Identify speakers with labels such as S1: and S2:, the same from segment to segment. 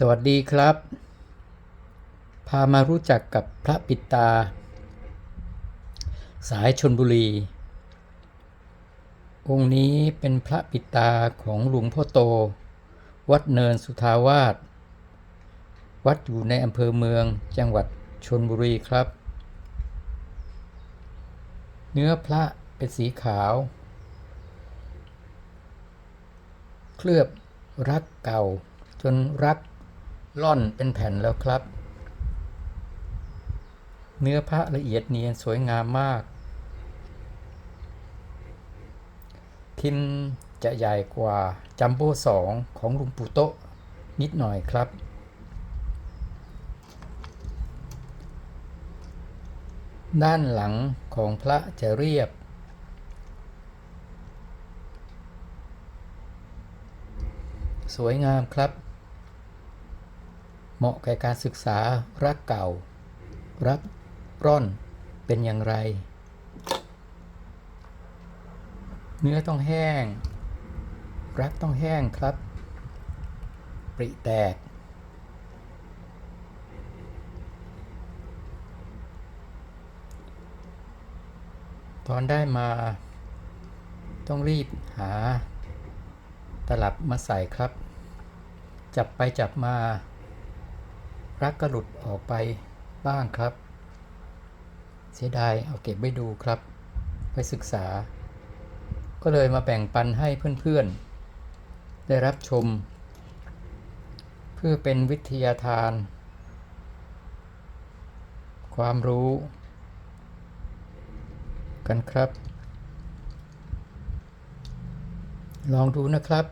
S1: สวัสดีครับ พามารู้จักกับพระปิตา สายชนบุรี องค์นี้เป็นพระปิตาของหลวงพ่อโต วัดเนินสุทาวาส วัดอยู่ในอำเภอเมืองจังหวัดชนบุรีครับ เนื้อพระเป็นสีขาว เคลือบรักเก่าจนรัก ล่อนเป็นแผ่นแล้วครับ เนื้อพระละเอียดเนียนสวยงามมาก พิมพ์จะใหญ่กว่าจัมโบ้สองของลุงปู่โตะนิดหน่อยครับ ด้านหลังของพระจะเรียบ สวยงามครับ เหมาะแก่การศึกษารักเก่า รักร่อนเป็นอย่างไร เนื้อต้องแห้ง รักต้องแห้งครับ ปริแตก ตอนได้มา ต้องรีบหา ตลับมาใส่ครับ จับไปจับมา รักก็หลุดออกไปบ้างครับ เสียดายเอาเก็บไว้ดูครับ ไปศึกษา ก็เลยมาแบ่งปันให้เพื่อนๆ ได้รับชม เพื่อเป็นวิทยาทาน ความรู้ กันครับ ลองดูนะครับ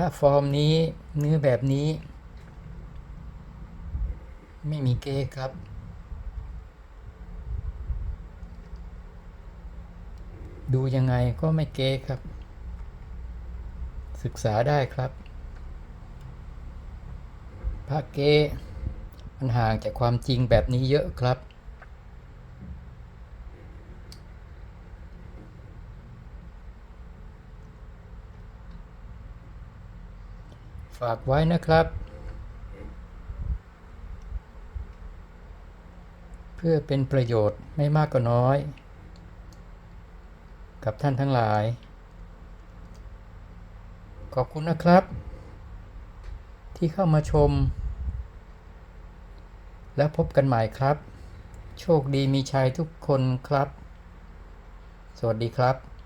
S1: ถ้าฟอร์มนี้เนื้อแบบนี้ ไม่มีเก้ครับดูยังไงก็ไม่เก้ครับ ศึกษาได้ครับพระเก้มันห่างจากความจริงแบบนี้เยอะครับ ฝากไว้นะครับ เพื่อเป็นประโยชน์ไม่มากก็น้อย กับท่านทั้งหลาย ขอบคุณนะครับ ที่เข้ามาชม แล้วพบกันใหม่ครับ โชคดีมีชัยทุกคนครับ สวัสดีครับ